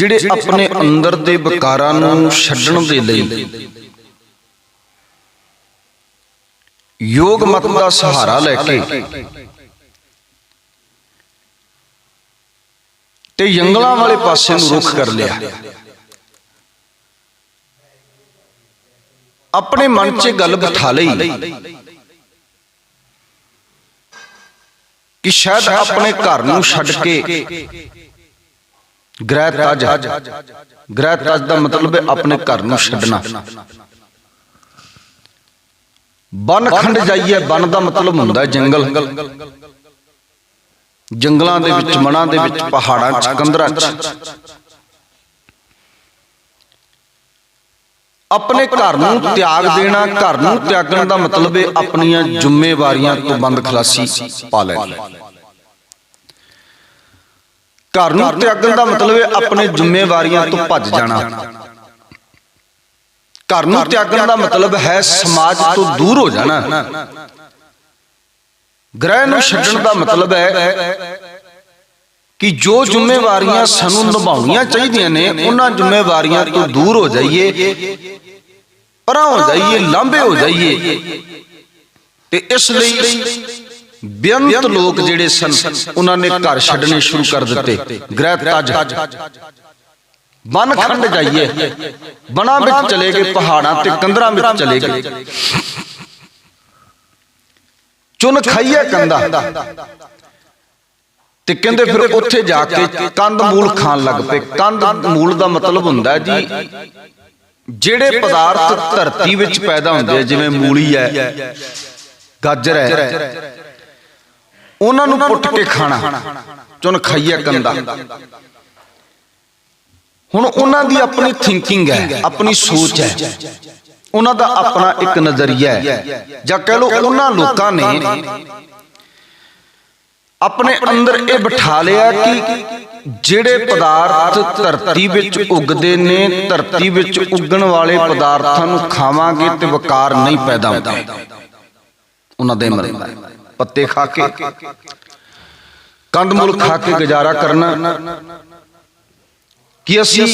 ਜਿਹੜੇ ਆਪਣੇ ਅੰਦਰ ਦੇ ਵਿਕਾਰਾਂ ਨੂੰ ਛੱਡਣ ਦੇ ਲਈ ਯੋਗ ਮਤ ਦਾ ਸਹਾਰਾ ਲੈ ਕੇ ਤੇ ਜੰਗਲਾਂ ਵਾਲੇ ਪਾਸੇ ਨੂੰ ਰੁਖ ਕਰ ਲਿਆ। ਆਪਣੇ ਮਨ 'ਚ ਗੱਲ ਬਿਠਾ ਲਈ। ਕਿ ਸ਼ਾਇਦ ਆਪਣੇ ਘਰ ਨੂੰ ਛੱਡ ਕੇ ਗ੍ਰਹਿ ਤਜ ਗ੍ਰਹਿ ਤਜ ਦਾ ਮਤਲਬ ਹੈ ਆਪਣੇ ਘਰ ਨੂੰ ਛੱਡਣਾ। ਬਨ ਖੰਡ ਜਾਈਏ, ਬਨ ਦਾ ਮਤਲਬ ਹੁੰਦਾ ਜੰਗਲ। ਜੰਗਲਾਂ ਦੇ ਵਿੱਚ ਮਨਾਂ ਦੇ ਵਿੱਚ, ਪਹਾੜਾਂ 'ਚ ਕੰਦਰਾਂ 'ਚ। ਆਪਣੇ ਘਰ ਨੂੰ ਤਿਆਗ ਦੇਣਾ, ਘਰ ਨੂੰ ਤਿਆਗਣ ਦਾ ਮਤਲਬ ਹੈ ਆਪਣੀਆਂ ਜ਼ਿੰਮੇਵਾਰੀਆਂ ਤੋਂ ਬੰਦ ਖਲਾਸੀ ਪਾ ਲੈਣਾ। ਘਰ ਨੂੰ ਤਿਆਗਣ ਦਾ ਮਤਲਬ ਹੈ ਆਪਣੇ ਜ਼ਿੰਮੇਵਾਰੀਆਂ ਤੋਂ ਭੱਜ ਜਾਣਾ। ਘਰ ਨੂੰ ਤਿਆਗਣ ਦਾ ਮਤਲਬ ਹੈ ਸਮਾਜ ਤੋਂ ਦੂਰ ਹੋ ਜਾਣਾ। ਗ੍ਰਹਿ ਨੂੰ ਛੱਡਣ ਦਾ ਮਤਲਬ ਹੈ ਕਿ ਜੋ ਜ਼ਿੰਮੇਵਾਰੀਆਂ ਸਾਨੂੰ ਨਿਭਾਉਣੀਆਂ ਚਾਹੀਦੀਆਂ ਨੇ ਉਹਨਾਂ ਜ਼ਿੰਮੇਵਾਰੀਆਂ ਤੋਂ ਦੂਰ ਹੋ ਜਾਈਏ। ਪਰਾਂ ਹੋ ਜਾਈਏ ਲਾਂਭੇ ਹੋ ਜਾਈਏ। ਤੇ ਇਸ ਲਈ ਬੇਅੰਤ ਲੋਕ ਜਿਹੜੇ ਸਨ, ਉਹਨਾਂ ਨੇ ਘਰ ਛੱਡਣੇ ਸ਼ੁਰੂ ਕਰ ਦਿੱਤੇ। ਗ੍ਰਹਿ ਤਜ। ਬਨ ਖੰਡ ਜਾਈਏ। ਬਣਾ ਵਿੱਚ ਚਲੇ ਗਏ, ਪਹਾੜਾਂ ਤੇ ਕੰਦਰਾਂ ਵਿੱਚ ਚਲੇ ਗਏ। ਚੁਨ ਖਾਈਏ ਕੰਦਾ ਤੇ ਕਹਿੰਦੇ ਫਿਰ ਉੱਥੇ ਜਾ ਕੇ ਕੰਦ ਮੂਲ ਖਾਣ ਲੱਗ ਪਏ। ਕੰਦ ਮੂਲ ਦਾ ਮਤਲਬ ਹੁੰਦਾ ਜੀ, ਜਿਹੜੇ ਪਦਾਰਥ ਧਰਤੀ ਵਿੱਚ ਪੈਦਾ ਹੁੰਦੇ ਜਿਵੇਂ ਮੂਲੀ ਹੈ, ਗਾਜਰ ਹੈ ਉਹਨਾਂ ਨੂੰ ਪੁੱਟ ਕੇ ਖਾਣਾ। ਚੁਨ ਖਾਈਏ ਕੰਦਾ ਹੁਣ ਉਹਨਾਂ ਦੀ ਆਪਣੀ ਥਿੰਕਿੰਗ ਹੈ ਆਪਣੀ ਸੋਚ ਹੈ। ਉਹਨਾਂ ਦਾ ਆਪਣਾ ਇੱਕ ਨਜ਼ਰੀਆ ਹੈ। ਜਾਂ ਕਹਿ ਲਓ ਉਹਨਾਂ ਲੋਕਾਂ ਨੇ ਆਪਣੇ ਅੰਦਰ ਇਹ ਬਿਠਾ ਲਿਆ ਕਿ ਜਿਹੜੇ ਪਦਾਰਥ ਧਰਤੀ ਵਿੱਚ ਉੱਗਦੇ ਨੇ ਧਰਤੀ ਵਿੱਚ ਉੱਗਣ ਵਾਲੇ ਪਦਾਰਥਾਂ ਨੂੰ ਖਾਵਾਂਗੇ ਤੇ ਵਕਾਰ ਨਹੀਂ ਪੈਦਾ ਹੁੰਦਾ। ਉਹਨਾਂ ਦੇ ਮਰੇ ਪੱਤੇ ਖਾ ਕੇ। ਕੰਦਮੂਲ ਖਾ ਕੇ ਗੁਜ਼ਾਰਾ ਕਰਨਾ। ਕਿ ਅਸੀਂ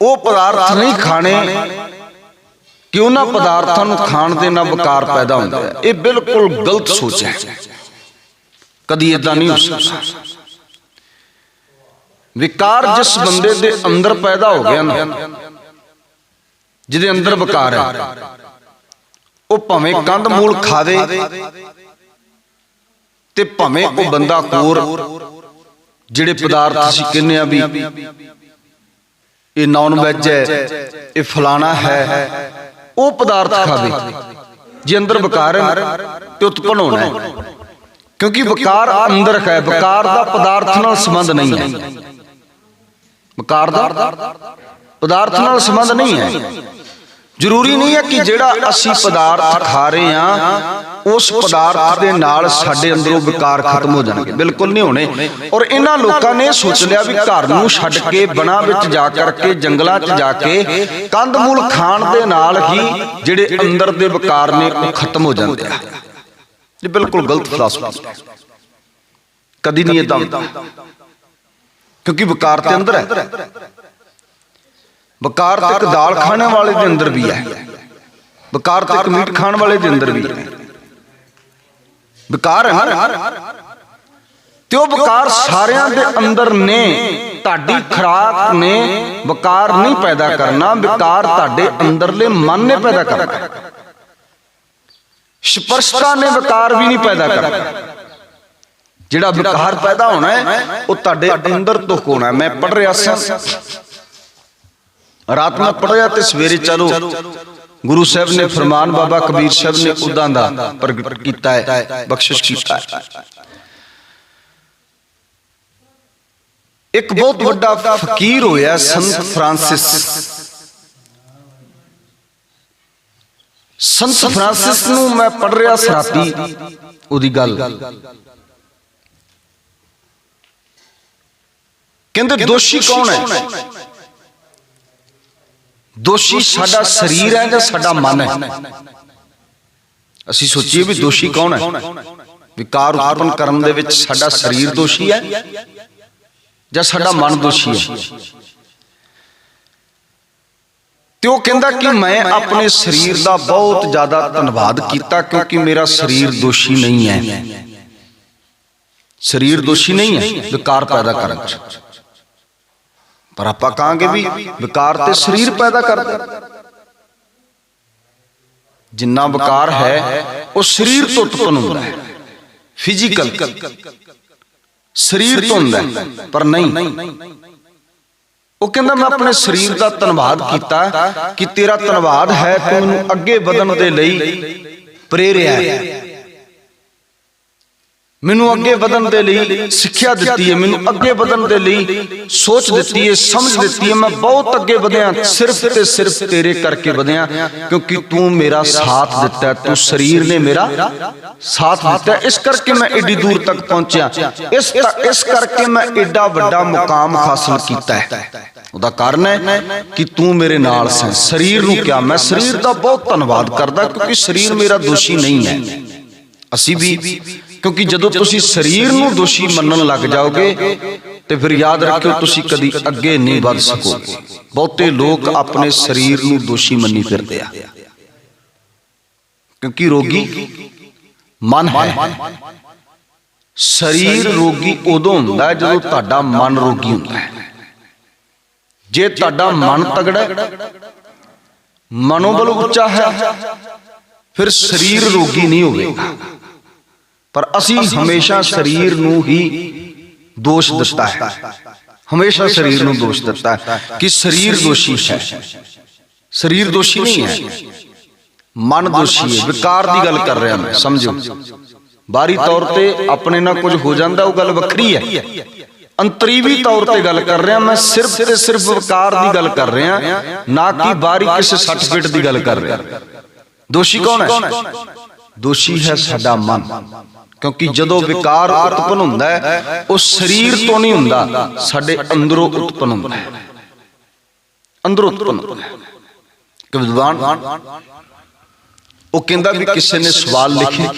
ਉਹ ਪਦਾਰਥ ਨਹੀਂ ਖਾਣੇ, ਕਿ ਉਹਨਾਂ ਪਦਾਰਥਾਂ ਨੂੰ ਖਾਣ ਦੇ ਨਾਲ ਵਿਕਾਰ ਪੈਦਾ ਹੁੰਦਾ ਹੈ। ਇਹ ਬਿਲਕੁਲ ਗਲਤ ਸੋਚ ਹੈ। ਕਦੀ ਇਦਾਂ ਨਹੀਂ ਹੋ ਸਕਦਾ। ਵਿਕਾਰ ਜਿਸ ਬੰਦੇ ਦੇ ਅੰਦਰ ਪੈਦਾ ਹੋ ਗਿਆ ਨਾ, ਜਿਹਦੇ ਅੰਦਰ ਵਿਕਾਰ ਹੈ। ਉਹ ਭਾਵੇਂ ਕੰਧ ਮੂਲ ਖਾਵੇ ਤੇ ਭਾਵੇਂ ਉਹ ਬੰਦਾ ਕੋਰ ਜਿਹੜੇ ਪਦਾਰਥ ਅਸੀਂ ਕਹਿੰਦੇ ਆ ਵੀ ਇਹ ਨਾਨ ਵੈਜ ਹੈ ਇਹ ਫਲਾਣਾ ਹੈ। ਉਹ ਪਦਾਰਥ ਖਾਵੇ। ਜੇ ਅੰਦਰ ਵਿਕਾਰ ਹੈ ਤੇ ਉਤਪਨ ਹੋਣਾ ਹੈ। ਕਿਉਂਕਿ ਵਿਕਾਰ ਅੰਦਰ ਹੈ। ਵਿਕਾਰ ਦਾ ਪਦਾਰਥ ਨਾਲ ਸੰਬੰਧ ਨਹੀਂ ਹੈ। ਵਿਕਾਰ ਦਾ ਪਦਾਰਥ ਨਾਲ ਸੰਬੰਧ ਨਹੀਂ ਹੈ। ਜ਼ਰੂਰੀ ਨਹੀਂ ਹੈ ਕਿ ਜਿਹੜਾ ਅਸੀਂ ਪਦਾਰਥ ਖਾ ਰਹੇ ਹਾਂ, ਉਸ ਪਦਾਰਥ ਦੇ ਨਾਲ ਸਾਡੇ ਅੰਦਰੋਂ ਵਿਕਾਰ ਖਤਮ ਹੋ ਜਾਣਗੇ। ਬਿਲਕੁਲ ਨਹੀਂ ਹੋਣੇ। ਔਰ ਇਹਨਾਂ ਲੋਕਾਂ ਨੇ ਸੋਚ ਲਿਆ ਵੀ ਘਰ ਨੂੰ ਛੱਡ ਕੇ ਬਣਾ ਵਿੱਚ ਜਾ ਕਰਕੇ, ਜੰਗਲਾਂ 'ਚ ਜਾ ਕੇ ਕੰਦਮੂਲ ਖਾਣ ਦੇ ਨਾਲ ਹੀ ਜਿਹੜੇ ਅੰਦਰ ਦੇ ਵਿਕਾਰ ਨੇ ਉਹ ਖਤਮ ਹੋ ਜਾਂਦੇ ਆ। ਇਹ ਬਿਲਕੁਲ ਗਲਤ ਫਲਸਫਾ ਕਦੀ ਨਹੀਂ ਇਦਾਂ ਕਿਉਂਕਿ ਵਿਕਾਰ ਤੇ ਅੰਦਰ ਹੈ। ਵਿਕਾਰ ਤੇ ਇੱਕ ਦਾਲ ਖਾਣੇ ਵਾਲੇ ਦੇ ਅੰਦਰ ਵੀ ਹੈ। ਵਿਕਾਰ ਤੇ ਇੱਕ ਮੀਟ ਖਾਣ ਵਾਲੇ ਦੇ ਅੰਦਰ ਵੀ ਹੈ। ਵਿਕਾਰ ਤੇ ਉਹ ਵਿਕਾਰ ਸਾਰਿਆਂ ਦੇ ਅੰਦਰ ਨੇ। ਤੁਹਾਡੀ ਖਰਾਕ ਨੇ। ਵਿਕਾਰ ਨਹੀਂ ਪੈਦਾ ਕਰਨਾ। ਵਿਕਾਰ ਤੁਹਾਡੇ ਅੰਦਰਲੇ ਮਨ ਨੇ ਪੈਦਾ ਕਰਨਾ। ਸਪਰਸ਼ਤਾ ਨੇ ਵਿਕਾਰ ਵੀ ਨਹੀਂ ਪੈਦਾ ਕਰਨਾ। ਜਿਹੜਾ ਵਿਕਾਰ ਪੈਦਾ ਹੋਣਾ ਹੈ ਉਹ ਤੁਹਾਡੇ ਅੰਦਰ ਤੋਂ ਹੋਣਾ ਮੈਂ ਪੜ ਰਿਹਾ ਸਾਂ। ਰਾਤ ਨੂੰ ਪੜਿਆ ਤੇ ਸਵੇਰੇ ਚਲੋ। ਗੁਰੂ ਸਾਹਿਬ ਨੇ ਫਰਮਾਨ ਬਾਬਾ ਕਬੀਰ ਸਾਹਿਬ ਨੇ ਉਦਾਂ ਦਾ ਪ੍ਰਗਟ ਕੀਤਾ ਹੈ, ਬਖਸ਼ਿਸ਼ ਕੀਤਾ ਹੈ। ਇੱਕ ਬਹੁਤ ਵੱਡਾ ਫਕੀਰ ਹੋਇਆ ਸੰਤ ਫਰਾਂਸਿਸ। ਸੰਤ ਫਰਾਂਸਿਸ ਨੂੰ ਮੈਂ ਪੜ ਰਿਹਾ ਸਰਾਤੀ ਉਹਦੀ ਗੱਲ। ਕਹਿੰਦੇ ਦੋਸ਼ੀ ਕੌਣ ਹੈ? ਦੋਸ਼ੀ ਸਾਡਾ ਸਰੀਰ ਹੈ ਜਾਂ ਸਾਡਾ ਮਨ ਹੈ। ਅਸੀਂ ਸੋਚੀਏ ਵੀ ਦੋਸ਼ੀ ਕੌਣ ਹੈ? ਵਿਕਾਰ ਉਤਪਨ ਕਰਨ ਦੇ ਵਿੱਚ ਸਾਡਾ ਸਰੀਰ ਦੋਸ਼ੀ ਹੈ ਜਾਂ ਸਾਡਾ ਮਨ ਦੋਸ਼ੀ ਹੈ? ਤੇ ਉਹ ਕਹਿੰਦਾ ਕਿ ਮੈਂ ਆਪਣੇ ਸਰੀਰ ਦਾ ਬਹੁਤ ਜ਼ਿਆਦਾ ਧੰਨਵਾਦ ਕੀਤਾ ਕਿਉਂਕਿ ਮੇਰਾ ਸਰੀਰ ਦੋਸ਼ੀ ਨਹੀਂ ਹੈ। ਸਰੀਰ ਦੋਸ਼ੀ ਨਹੀਂ ਹੈ। ਵਿਕਾਰ ਪੈਦਾ ਕਰਨ ਚ ਪਰ ਆਪਾਂ ਕਹਾਂਗੇ ਵੀ ਵਿਕਾਰ ਤੇ ਸਰੀਰ ਪੈਦਾ ਕਰਦਾ। ਜਿੰਨਾ ਵਿਕਾਰ ਹੈ, ਉਹ ਸਰੀਰ ਤੋਂ ਉਤਪਨ ਹੁੰਦਾ ਹੈ। ਫਿਜ਼ੀਕਲ ਸਰੀਰ ਤੋਂ ਹੁੰਦਾ ਪਰ ਨਹੀਂ। ਉਹ ਕਹਿੰਦਾ, ਮੈਂ ਆਪਣੇ ਸਰੀਰ ਦਾ ਧੰਨਵਾਦ ਕੀਤਾ ਕਿ ਤੇਰਾ ਧੰਨਵਾਦ ਹੈ ਤੂੰ ਮੈਨੂੰ ਅੱਗੇ ਵਧਣ ਦੇ ਲਈ ਪ੍ਰੇਰਿਆ ਹੈ। ਮੈਨੂੰ ਅੱਗੇ ਵਧਣ ਦੇ ਲਈ ਸਿੱਖਿਆ ਦਿੱਤੀ ਹੈ, ਮੈਨੂੰ ਅੱਗੇ ਵਧਣ ਦੇ ਲਈ ਸੋਚ ਦਿੱਤੀ ਹੈ, ਸਮਝ ਦਿੱਤੀ ਹੈ, ਮੈਂ ਬਹੁਤ ਅੱਗੇ ਵਧਿਆ, ਸਿਰਫ ਤੇ ਸਿਰਫ ਤੇਰੇ ਕਰਕੇ ਵਧਿਆ, ਕਿਉਂਕਿ ਤੂੰ ਮੇਰਾ ਸਾਥ ਦਿੱਤਾ ਤੂੰ ਸਰੀਰ ਨੇ ਮੇਰਾ ਸਾਥ ਦਿੱਤਾ ਇਸ ਕਰਕੇ ਮੈਂ ਏਡੀ ਦੂਰ ਤੱਕ ਪਹੁੰਚਿਆ। ਇਸ ਇਸ ਕਰਕੇ ਮੈਂ ਏਡਾ ਵੱਡਾ ਮੁਕਾਮ ਹਾਸਲ ਕੀਤਾ ਹੈ। ਉਹਦਾ ਕਾਰਨ ਹੈ ਕਿ ਤੂੰ ਮੇਰੇ ਨਾਲ ਸੈਂ। ਸਰੀਰ ਨੂੰ ਕਿਹਾ, ਮੈਂ ਸਰੀਰ ਦਾ ਬਹੁਤ ਧੰਨਵਾਦ ਕਰਦਾ, ਕਿਉਂਕਿ ਸਰੀਰ ਮੇਰਾ ਦੋਸ਼ੀ ਨਹੀਂ ਹੈ। ਅਸੀਂ ਵੀ ਕਿਉਂਕਿ ਜਦੋਂ ਤੁਸੀਂ ਸਰੀਰ ਨੂੰ ਦੋਸ਼ੀ ਮੰਨਣ ਲੱਗ ਜਾਓਗੇ ਤੇ ਫਿਰ ਯਾਦ ਰੱਖਿਓ ਤੁਸੀਂ ਕਦੀ ਅੱਗੇ ਨਹੀਂ ਵੱਧ ਸਕੋਗੇ ਬਹੁਤੇ ਲੋਕ ਆਪਣੇ ਸਰੀਰ ਨੂੰ ਦੋਸ਼ੀ ਮੰਨੀ ਫਿਰਦੇ ਆ। ਕਿਉਂਕਿ ਰੋਗੀ ਮਨ ਹੈ। ਸਰੀਰ ਰੋਗੀ ਉਦੋਂ ਹੁੰਦਾ ਹੈ ਜਦੋਂ ਤੁਹਾਡਾ ਮਨ ਰੋਗੀ ਹੁੰਦਾ ਹੈ। ਜੇ ਤੁਹਾਡਾ ਮਨ ਤਗੜਾ ਮਨੋਬਲ ਉੱਚਾ ਹੈ ਫਿਰ ਸਰੀਰ ਰੋਗੀ ਨਹੀਂ ਹੋਵੇਗਾ। ਪਰ ਅਸੀਂ ਹਮੇਸ਼ਾ ਸਰੀਰ ਨੂੰ ਹੀ ਦੋਸ਼ ਦਿੱਤਾ ਹੈ। ਹਮੇਸ਼ਾ ਸਰੀਰ ਨੂੰ ਦੋਸ਼ ਦਿੱਤਾ ਹੈ ਕਿ ਸਰੀਰ ਦੋਸ਼ੀ ਹੈ। ਸਰੀਰ ਦੋਸ਼ੀ ਨਹੀਂ ਹੈ। ਮਨ ਦੋਸ਼ੀ ਹੈ। ਵਿਕਾਰ ਦੀ ਗੱਲ ਕਰ ਰਿਹਾ ਮੈਂ ਸਮਝੋ। ਬਾਹਰੀ ਤੌਰ ਤੇ ਆਪਣੇ ਨਾਲ ਕੁਝ ਹੋ ਜਾਂਦਾ ਉਹ ਗੱਲ ਵੱਖਰੀ ਹੈ। ਅੰਤਰੀਵੀ ਤੌਰ ਤੇ ਗੱਲ ਕਰ ਰਿਹਾ ਮੈਂ ਸਿਰਫ ਤੇ ਸਿਰਫ ਵਿਕਾਰ ਦੀ ਗੱਲ ਕਰ ਰਿਹਾ ਨਾ ਕਿ ਬਾਹਰੀ ਕਿਸੇ ਸਰਟੀਫਿਕੇਟ ਦੀ ਗੱਲ ਕਰ ਰਿਹਾ। ਦੋਸ਼ੀ ਕੌਣ ਹੈ? ਦੋਸ਼ੀ ਹੈ? ਸਾਡਾ ਮਨ। ਕਿਉਂਕਿ ਜਦੋਂ ਵਿਕਾਰ ਉਤਪਨ ਹੁੰਦਾ ਹੈ ਉਹ ਸਰੀਰ ਤੋਂ ਨਹੀਂ ਹੁੰਦਾ ਸਾਡੇ ਅੰਦਰੋਂ ਉਤਪਨ ਹੁੰਦਾ ਹੈ। ਅੰਦਰੋਂ ਉਤਪਨ ਹੁੰਦਾ ਹੈ। ਕਿ ਵਿਦਵਾਨ ਉਹ ਕਹਿੰਦਾ ਵੀ ਕਿਸੇ ਨੇ ਸਵਾਲ ਲਿਖੇ।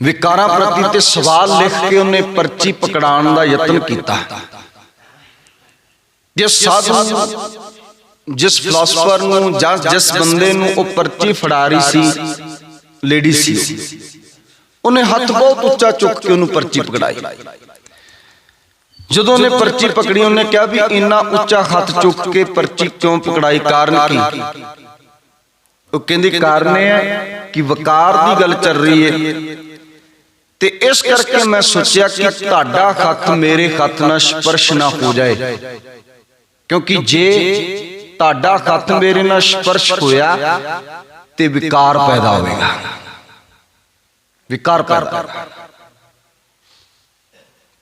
ਵਿਕਾਰਾਂ ਪ੍ਰਤੀ ਤੇ ਸਵਾਲ ਲਿਖ ਕੇ ਉਹਨੇ ਪਰਚੀ ਪਕੜਾਉਣ ਦਾ ਯਤਨ ਕੀਤਾ। ਜਿਸ ਸਾਧੂ ਜਿਸ ਫਿਲਾਸਫਰ ਨੂੰ ਜਾਂ ਜਿਸ ਬੰਦੇ ਨੂੰ ਉਹ ਪਰਚੀ ਫੜਾ ਰਹੀ ਸੀ ਲੇਡੀ ਸੀ ਉਹਨੇ ਹੱਥ ਬਹੁਤ ਉੱਚਾ ਚੁੱਕ ਕੇ ਉਹਨੂੰ ਪਰਚੀ ਪਕੜਾਈ। ਜਦੋਂ ਉਹਨੇ ਪਰਚੀ ਪਕੜੀ ਉਹਨੇ ਕਿਹਾ ਵੀ ਇੰਨਾ ਉੱਚਾ ਹੱਥ ਚੁੱਕ ਕੇ ਪਰਚੀ ਕਿਉਂ ਪਕੜਾਈ? ਕਾਰਨ ਕੀ? ਉਹ ਕਹਿੰਦੀ ਕਾਰਨ ਇਹ ਹੈ ਕਿ ਵਕਾਰ ਦੀ ਗੱਲ ਚੱਲ ਰਹੀ ਹੈ। ਤੇ ਇਸ ਕਰਕੇ ਮੈਂ ਸੋਚਿਆ ਕਿ ਤੁਹਾਡਾ ਹੱਥ ਮੇਰੇ ਹੱਥ ਨਾਲ ਸਪਰਸ਼ ਨਾ ਹੋ ਜਾਏ। ਕਿਉਂਕਿ ਜੇ ਤੁਹਾਡਾ ਹੱਥ ਮੇਰੇ ਨਾਲ ਸਪਰਸ਼ ਹੋਇਆ ਤੇ ਵਿਕਾਰ ਪੈਦਾ ਹੋਵੇਗਾ। ਵਿਕਾਰ ਪੈਦਾ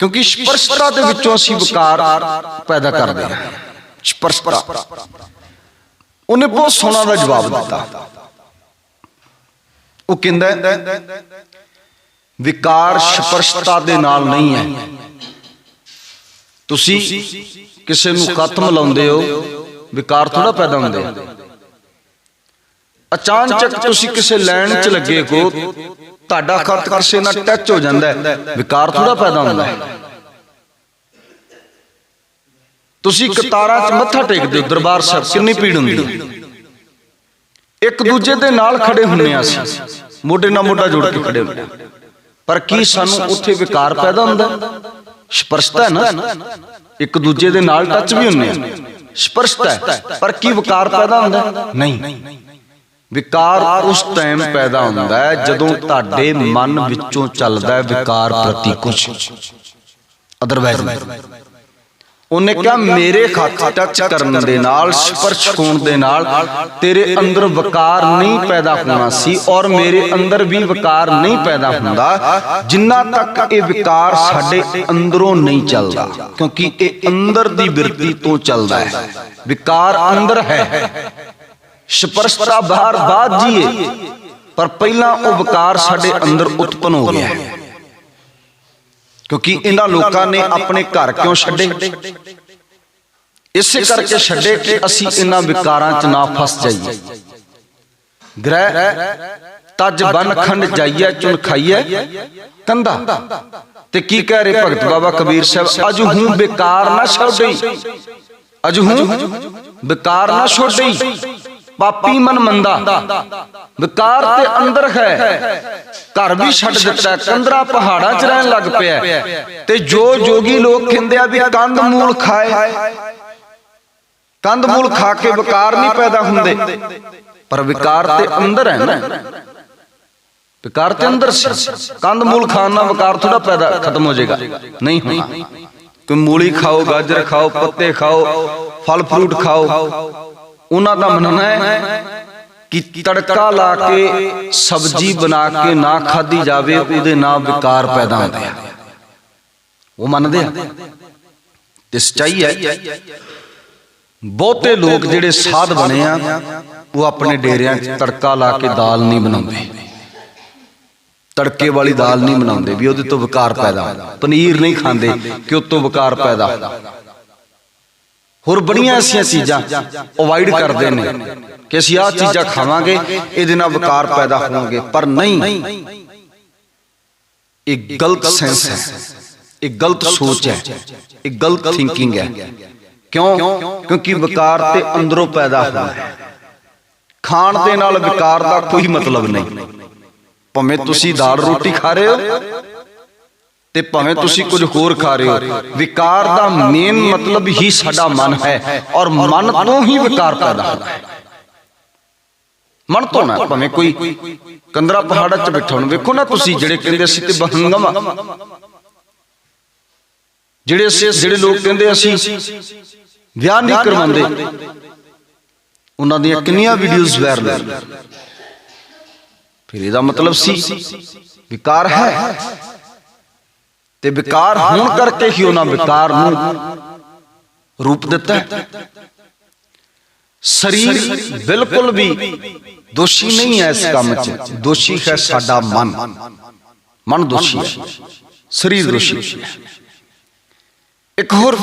ਕਿਉਂਕਿ ਸਪਰਸ਼ਤਾ ਦੇ ਵਿੱਚੋਂ ਅਸੀਂ ਵਿਕਾਰ ਪੈਦਾ ਕਰਦੇ ਹਾਂ। ਸਪਰਸ਼ਤਾ ਉਹਨੇ ਬਹੁਤ ਸੋਹਣਾ ਦਾ ਜਵਾਬ ਦਿੱਤਾ। ਉਹ ਕਹਿੰਦਾ ਵਿਕਾਰ ਸਪਰਸ਼ਤਾ ਦੇ ਨਾਲ ਨਹੀਂ ਹੈ। ਤੁਸੀਂ ਕਿਸੇ ਨੂੰ ਕਤਮ ਲਾਉਂਦੇ ਹੋ, ਵਿਕਾਰ ਥੋੜਾ ਪੈਦਾ ਹੁੰਦੇ ਅਚਾਨਕ ਤੁਸੀਂ ਕਿਸੇ ਲੈਣ 'ਚ ਲੱਗੇ ਕੋ ਤੁਹਾਡਾ ਖਤ ਕਿਸੇ ਨਾਲ ਟੱਚ ਹੋ ਜਾਂਦਾ ਹੈ। ਵਿਕਾਰ ਥੋੜਾ ਪੈਦਾ ਹੁੰਦਾ ਹੈ। ਤੁਸੀਂ ਕਤਾਰਾਂ 'ਚ ਮੱਥਾ ਟੇਕਦੇ ਹੋ ਦਰਬਾਰ ਸਾਹਿਬ ਕਿੰਨੀ ਭੀੜ ਹੁੰਦੀ ਹੈ? ਇੱਕ ਦੂਜੇ ਦੇ ਨਾਲ ਖੜੇ ਹੁੰਨੇ ਆ ਅਸੀਂ। ਮੋਢੇ ਨਾਲ ਮੋਢਾ ਜੋੜ ਕੇ ਖੜੇ ਹੁੰਦੇ ਪਰ ਕੀ ਸਾਨੂੰ ਉੱਥੇ ਵਿਕਾਰ ਪੈਦਾ ਹੁੰਦਾ? ਸਪਰਸ਼ਤਾ ਹੈ ਨਾ? ਇੱਕ ਦੂਜੇ ਦੇ ਨਾਲ ਟੱਚ ਵੀ ਹੁੰਨੇ ਆ ਸਪਰਸ਼ਤਾ ਹੈ। ਪਰ ਕੀ ਵਿਕਾਰ ਪੈਦਾ ਹੁੰਦਾ? ਨਹੀਂ। ਵਿਕਾਰ ਉਸ ਟਾਈਮ ਪੈਦਾ ਹੁੰਦਾ ਹੈ ਜਦੋਂ ਤੁਹਾਡੇ ਮਨ ਵਿੱਚੋਂ ਚੱਲਦਾ ਹੈ ਵਿਕਾਰ ਪ੍ਰਤੀ ਕੁਝ ਅਦਰਵਾਇਜ਼ ਉਹਨੇ ਕਿਹਾ, ਮੇਰੇ ਹੱਥ ਟੱਚ ਕਰਨ ਦੇ ਨਾਲ, ਸਪਰਸ਼ ਹੋਣ ਦੇ ਨਾਲ ਤੇਰੇ ਅੰਦਰ ਵਿਕਾਰ ਨਹੀਂ ਪੈਦਾ ਹੋਣਾ ਸੀ ਔਰ ਮੇਰੇ ਅੰਦਰ ਵੀ ਵਿਕਾਰ ਨਹੀਂ ਪੈਦਾ ਹੁੰਦਾ, ਜਿੰਨਾ ਤੱਕ ਇਹ ਵਿਕਾਰ ਸਾਡੇ ਅੰਦਰੋਂ ਨਹੀਂ ਚੱਲਦਾ, ਕਿਉਂਕਿ ਇਹ ਅੰਦਰ ਦੀ ਬਿਰਤੀ ਤੋਂ ਚੱਲਦਾ ਹੈ। ਵਿਕਾਰ ਅੰਦਰ ਹੈ। ਸਪਰਸ਼ਤਾ ਬਾਹਰ ਬਾਅਦ ਜੀਏ। ਪਰ ਪਹਿਲਾਂ ਉਹ ਵਿਕਾਰ ਸਾਡੇ ਅੰਦਰ ਉਤਪਨ ਹੋ ਗਿਆ। ਕਿਉਂਕਿ ਇਹਨਾਂ ਲੋਕਾਂ ਨੇ ਆਪਣੇ ਘਰ ਕਿਉਂ ਛੱਡੇ? ਇਸੇ ਕਰਕੇ ਛੱਡੇ ਕਿ ਅਸੀਂ ਇਹਨਾਂ ਵਿਕਾਰਾਂ 'ਚ ਨਾ ਫਸ ਜਾਈਏ। ਗ੍ਰਹਿ, ਤਜ ਬਨ ਖੰਡ ਜਾਈਏ, ਚੁਣ ਖਾਈਐ ਕੰਦਾ ਤੇ ਕੀ ਕਹਿ ਰਹੇ ਭਗਤ ਬਾਬਾ ਕਬੀਰ ਸਾਹਿਬ? ਅਜ ਹੂੰ ਬੇਕਾਰ ਨਾ ਛੋੜਈ ਅਜ ਹੂੰ ਬੇਕਾਰ ਨਾ ਛੋੜਈ ਪਾਪੀ ਮਨ ਮੰਦਾ। ਵਿਕਾਰ ਤੇ ਅੰਦਰ ਹੈ। ਘਰ ਵੀ ਛੱਡ ਦਿੱਤਾ ਕੰਦਰਾ ਪਹਾੜਾਂ 'ਚ ਰਹਿਣ ਲੱਗ ਪਿਆ ਤੇ ਜੋ ਜੋਗੀ ਲੋਕ ਕਹਿੰਦੇ ਆ ਵੀ ਕੰਦ ਮੂਲ ਖਾਏ। ਕੰਦ ਮੂਲ ਖਾ ਕੇ ਵਿਕਾਰ ਨਹੀਂ ਪੈਦਾ ਹੁੰਦੇ। ਪਰ ਵਿਕਾਰ ਤੇ ਅੰਦਰ ਹੈ ਨਾ। ਵਿਕਾਰ ਤੇ ਅੰਦਰ ਸੀ। ਕੰਦ ਮੂਲ ਖਾਣ ਨਾਲ ਵਿਕਾਰ ਥੋੜਾ ਪੈਦਾ ਖਤਮ ਹੋ ਜਾਏਗਾ। ਨਹੀਂ ਹੋਣਾ ਕੋਈ ਮੂਲੀ ਖਾਓ, ਗਾਜਰ ਖਾਓ, ਪੱਤੇ ਖਾਓ, ਫਲ ਫਰੂਟ ਖਾਓ। ਉਹਨਾਂ ਦਾ ਮੰਨਣਾ ਹੈ ਕਿ ਤੜਕਾ ਲਾ ਕੇ ਸਬਜ਼ੀ ਬਣਾ ਕੇ ਨਾ ਖਾਧੀ ਜਾਵੇ, ਉਹਦੇ ਨਾਲ ਵਿਕਾਰ ਪੈਦਾ ਹੁੰਦੇ ਆ ਉਹ ਮੰਨਦੇ ਆ। ਤੇ ਸਚਾਈ ਹੈ, ਬਹੁਤੇ ਲੋਕ ਜਿਹੜੇ ਸਾਧ ਬਣੇ ਆ, ਉਹ ਆਪਣੇ ਡੇਰਿਆਂ 'ਚ ਤੜਕਾ ਲਾ ਕੇ ਦਾਲ ਨਹੀਂ ਬਣਾਉਂਦੇ। ਤੜਕੇ ਵਾਲੀ ਦਾਲ ਨਹੀਂ ਬਣਾਉਂਦੇ ਵੀ ਉਹਦੇ ਤੋਂ ਵਿਕਾਰ ਪੈਦਾ ਹੁੰਦਾ। ਪਨੀਰ ਨਹੀਂ ਖਾਂਦੇ, ਕਿ ਉਹ ਤੋਂ ਵਿਕਾਰ ਪੈਦਾ ਹੁੰਦਾ। ਹੋਰ ਬੜੀਆਂ ਐਸੀਆਂ ਚੀਜ਼ਾਂ ਅਵੋਇਡ ਕਰਦੇ ਨੇ ਕਿ ਅਸੀਂ ਆਹ ਚੀਜ਼ਾਂ ਖਾਵਾਂਗੇ ਇਹਦੇ ਨਾਲ ਵਿਕਾਰ ਪੈਦਾ ਹੋਣਗੇ। ਪਰ ਨਹੀਂ। ਇਹ ਗਲਤ ਸੈਂਸ ਹੈ। ਇਹ ਗਲਤ ਸੋਚ ਹੈ। ਇਹ ਗਲਤ ਥਿੰਕਿੰਗ ਹੈ। ਕਿਉਂ? ਕਿਉਂਕਿ ਵਿਕਾਰ ਤੇ ਅੰਦਰੋਂ ਪੈਦਾ ਹੁੰਦਾ ਹੈ। ਖਾਣ ਦੇ ਨਾਲ ਵਿਕਾਰ ਦਾ ਕੋਈ ਮਤਲਬ ਨਹੀਂ। ਭਾਵੇਂ ਤੁਸੀਂ ਦਾਲ ਰੋਟੀ ਖਾ ਰਹੇ ਹੋ। ਤੇ ਭਾਵੇਂ ਤੁਸੀਂ ਕੁਝ ਹੋਰ ਖਾ ਰਹੇ ਹੋ। ਵਿਕਾਰ ਦਾ ਮੇਨ ਮਤਲਬ ਹੀ ਸਾਡਾ ਮਨ ਹੈ ਔਰ ਮਨ ਤੋਂ ਹੀ ਵਿਕਾਰ ਪੈਦਾ ਹੁੰਦਾ ਹੈ। ਮਨ ਤੋਂ ਨਾ ਭਾਵੇਂ ਕੋਈ ਕੰਦਰਾ ਪਹਾੜਾਂ 'ਚ ਬੈਠਾ ਹੋਣ। ਵੇਖੋ ਨਾ ਤੁਸੀਂ ਜਿਹੜੇ ਕਹਿੰਦੇ ਅਸੀਂ ਤੇ ਬਹੰਗਮ ਜਿਹੜੇ ਅਸੀਂ- ਜਿਹੜੇ ਲੋਕ ਕਹਿੰਦੇ ਅਸੀਂ ਵਿਆਹ ਨਹੀਂ ਕਰਵਾਉਂਦੇ। ਉਹਨਾਂ ਦੀਆਂ ਕਿੰਨੀਆਂ ਵੀਡੀਓਜ਼ ਵਾਇਰਲ ਫਿਰ ਇਹਦਾ ਮਤਲਬ ਸੀ ਵਿਕਾਰ ਹੈ। ਤੇ ਵਿਕਾਰ ਹੋਣ ਕਰਕੇ ਹੀ ਉਹਨਾਂ ਵਿਕਾਰ ਨੂੰ ਰੂਪ ਦਿੱਤਾ। ਸਰੀਰ ਬਿਲਕੁਲ ਵੀ ਦੋਸ਼ੀ ਨਹੀਂ ਹੈ ਇਸ ਕੰਮ 'ਚ। ਦੋਸ਼ੀ ਹੈ ਸਾਡਾ ਮਨ। ਮਨ। ਦੋਸ਼ੀ ਹੈ। ਸਰੀਰ ਦੋਸ਼ੀ ਹੈ। ਇੱਕ ਹੋਰ